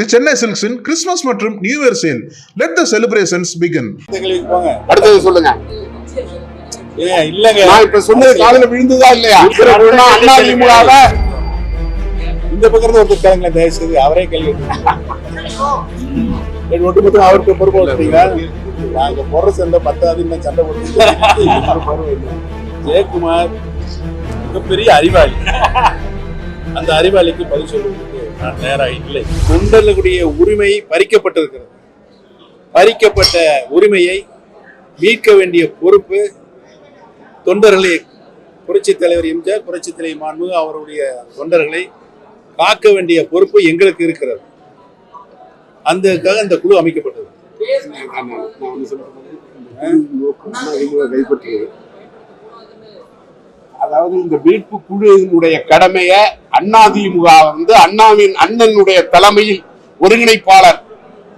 தி சென்னை சில்க்ஸின் கிறிஸ்துமஸ் மற்றும் new year sale. Let the celebrations begin அடுத்தது சொல்லுங்க. இல்லங்க. நான் இப்ப சொன்னது காதுல விழுந்ததா இல்லையா? அண்ணா திமுகவை இந்த இருந்து ஒருத்தர் கேளுங்களேன் தயவு செய்து அவரே கேள்வி கேட்டு ஒட்டு மொத்தம் அவருக்கு பொறுப்பு வச்சுட்டீங்களா நாங்க போடுற சண்டை பத்தாவது இன்னும் சண்டை போட்டு ஜெயக்குமார் மிகப்பெரிய அறிவாளி. அந்த அறிவாளிக்கு பதில் சொல்வதற்கு நேராக இல்லை. குண்டலனுடைய உரிமை பறிக்கப்பட்டிருக்கிறது. பறிக்கப்பட்ட உரிமையை மீட்க வேண்டிய பொறுப்பு தொண்டர்களை புரட்சி தலைவர் எம்ஜிஆர் புரட்சி தலைவர் மாண்பு அவருடைய தொண்டர்களை காக்க வேண்டிய பொறுப்பு எங்களுக்கு இருக்கிறது. அந்த அந்த குழு அமைக்கப்பட்டது. அதாவது இந்த மீட்பு குழுவினுடைய கடமையை அதிமுக வந்து அண்ணாவின் அண்ணனுடைய தலைமையில் ஒருங்கிணைப்பாளர்.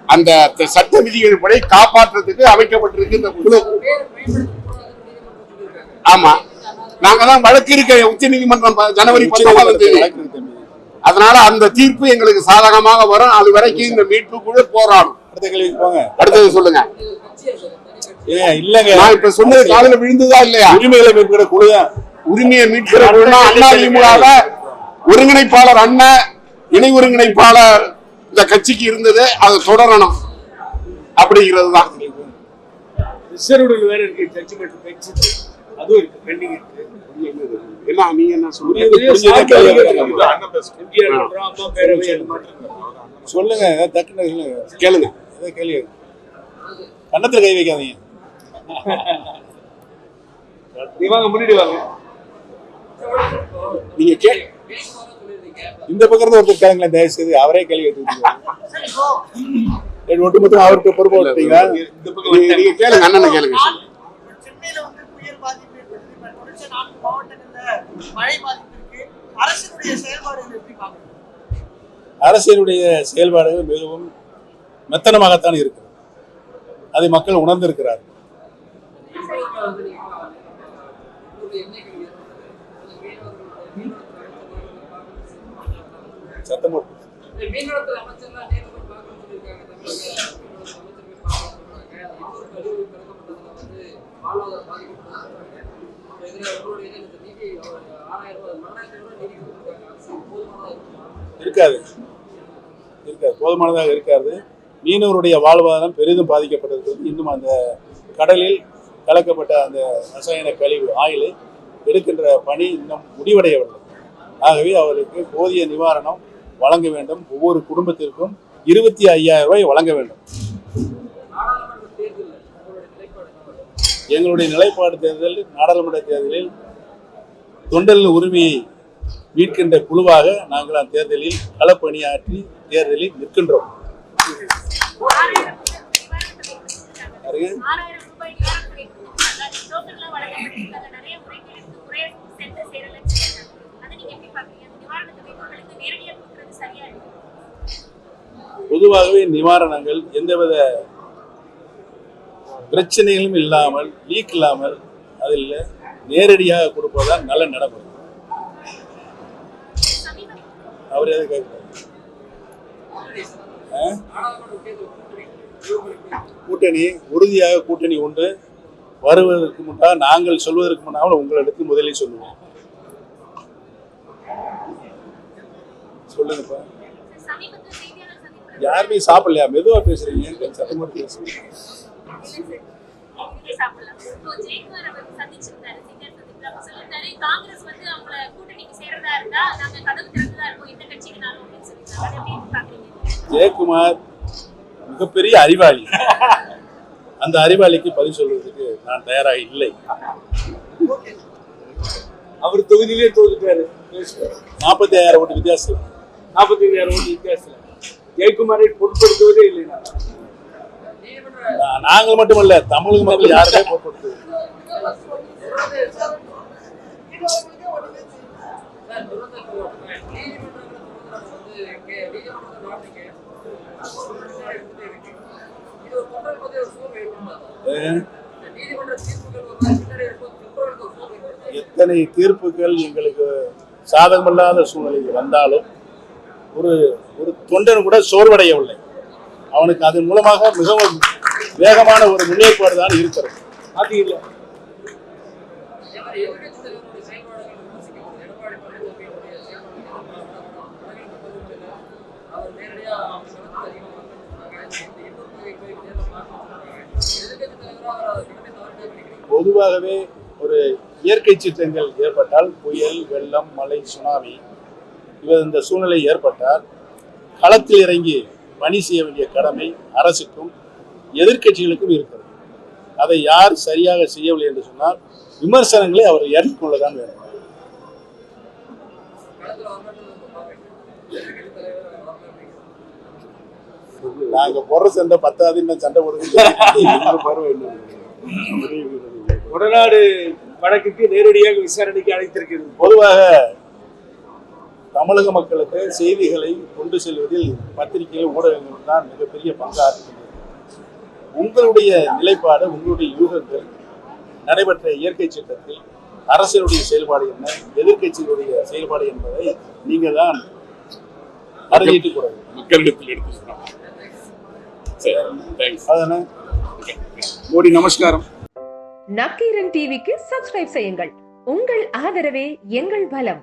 அந்த சட்ட விதிகள் படி காப்பாற்றுறதுக்கு அமைக்கப்பட்டிருக்கு இந்த குழு. ஆமா. நாங்க தான் வழக்கு இருக்க உச்ச நீதிமன்றம் ஜனவரி தேதி. அதனால அந்த தீர்ப்பு எங்களுக்கு சாதகமாக வரும். அது வரைக்கும் இந்த மீட்பு குழு போராடும். அடுத்த கேள்விக்கு போங்க. அடுத்தது சொல்லுங்க. இல்லங்க. நான் இப்ப சொன்னது காதுல விழுந்ததா இல்லையா? உரிமைகளை மீட்கிற குழு உரிமையை மீட்கிற குழுனா அதிமுகவை ஒருங்கிணைப்பாளர் அண்ணன் இணை ஒருங்கிணைப்பாளர் இந்த கட்சிக்கு இருந்தது அதை தொடரணும் அப்படிங்கிறது தான் என்ன நீங்க என்ன சொல்லுங்க கேளுங்க. ஏதோ கேள்வி கன்னத்துல கை வைக்காதீங்க. நீ வாங்க முன்னாடி வாங்க. நீங்க கே இந்த பக்கம் இருந்து ஒருத்தர் கேளுங்களேன் தயவு செய்து அவரே கேள்வி கேட்டு ஒட்டு மொத்தம் அவருக்கு பொறுப்பு வச்சுட்டீங்களா நீங்க- கேளுங்க அண்ணனை கேளுங்க. அரசினுடைய செயல்பாடுகள் மிகவும் மெத்தனமாகத்தான் இருக்கிறது. அதை மக்கள் உணர்ந்திருக்கிறார் சத்தம் போட்டு. மீன்வளத்துறை அமைச்சர்லாம் பார்க்கணும்னு சொல்லியிருக்காங்க இருக்காது. இருக்காது. போதுமானதாக இருக்காது. மீனவருடைய வாழ்வாதாரம் பெரிதும் பாதிக்கப்பட்டிருக்கிறது இன்னும் அந்த கடலில் கலக்கப்பட்ட அந்த ரசாயன கழிவு ஆயிலை எடுக்கின்ற பணி இன்னும் முடிவடையவில்லை. ஆகவே அவர்களுக்கு போதிய நிவாரணம் வழங்க வேண்டும். ஒவ்வொரு குடும்பத்திற்கும் இருபத்தி ஐயாயிரம் ரூபாய் வழங்க வேண்டும். எங்களுடைய நிலைப்பாடு தேர்தல் நாடாளுமன்ற தேர்தலில் தொண்டல் உரிமையை மீட்கின்ற குழுவாக நாங்கள் அந்த தேர்தலில் களப்பணியாற்றி தேர்தலில் நிற்கின்றோம். பாருங்க. பொதுவாகவே நிவாரணங்கள் எந்தவித பிரச்சனைகளும் இல்லாமல் லீக் இல்லாமல் அதில் நேரடியாக கொடுப்பதுதான் நல்ல நடக்கும் அவர் எதை கேட்கிறார்? கூட்டணி உறுதியாக கூட்டணி உண்டு. வருவதற்கு முன்னால் நாங்கள் சொல்வதற்கு முன்னால் உங்களிடத்தில் முதலில் சொல்லுவோம் சொல்லுங்கப்பா. யாருமே சாப்பிடலையா? மெதுவா பேசுறீங்க. சத்தமா பேசுறீங்க? ஜெயக்குமார் மிகப்பெரிய அறிவாளி. அந்த அறிவாளிக்கு பதில் சொல்வதற்கு நான் தயாராக இல்லை. அவர் தொகுதியிலே தோத்துட்டாரு. நாற்பத்தி ஐயாயிரம் ஓட்டு வித்தியாசம். நாற்பத்தி ஐயாயிரம் ஓட்டு வித்தியாசத்துல ஜெயக்குமாரை பொருட்படுத்துவதே இல்லைனா நாங்கள் மட்டுமல்ல தமிழக மக்கள் யாருமே பொருட்படுத்துவது? எத்தனை தீர்ப்புகள் எங்களுக்கு சாதகமில்லாத சூழ்நிலைகள் வந்தாலும் ஒரு ஒரு தொண்டன் கூட சோர்வடையவில்லை. அவனுக்கு அதன் மூலமாக மிகவும் வேகமான ஒரு முன்னேற்பாடு தான் இருக்கிறது. அது பொதுவாகவே ஒரு இயற்கை சீற்றங்கள் ஏற்பட்டால் புயல் வெள்ளம் மழை சுனாமி இவர் இந்த சூழ்நிலை ஏற்பட்டால் களத்தில் இறங்கி பணி செய்ய வேண்டிய கடமை அரசுக்கும் எதிர்க்கட்சிகளுக்கும் இருக்கிறது. அதை யார் சரியாக செய்யவில்லை என்று சொன்னால் விமர்சனங்களை அவர் ஏற்றுக்கொள்ளதான் வேண்டும். நாங்க போடுற சண்டை பத்தாது இன்னும் சண்டை போடுறது கொடநாடு வழக்குக்கு நேரடியாக விசாரணைக்கு அழைத்திருக்கிறது. பொதுவாக தமிழக மக்களுக்கு செய்திகளை கொண்டு செல்வதில் பத்திரிகைகள் ஊடகங்கள் தான் மிகப்பெரிய பங்காற்றுகிறது உங்களுடைய நிலைப்பாடு உங்களுடைய யூகங்கள் நடைபெற்ற இயற்கை சட்டத்தில் அரசினுடைய செயல்பாடு என்ன எதிர்க்கட்சியினுடைய செயல்பாடு என்பதை நீங்க தான் அறிஞ்சிட்டு கூடாது மக்களிடத்தில் எடுத்து சொன்னாங்க மோடி நமஸ்காரம். நக்கீரன் டிவிக்கு சப்ஸ்கிரைப் செய்யுங்கள். உங்கள் ஆதரவே எங்கள் பலம்.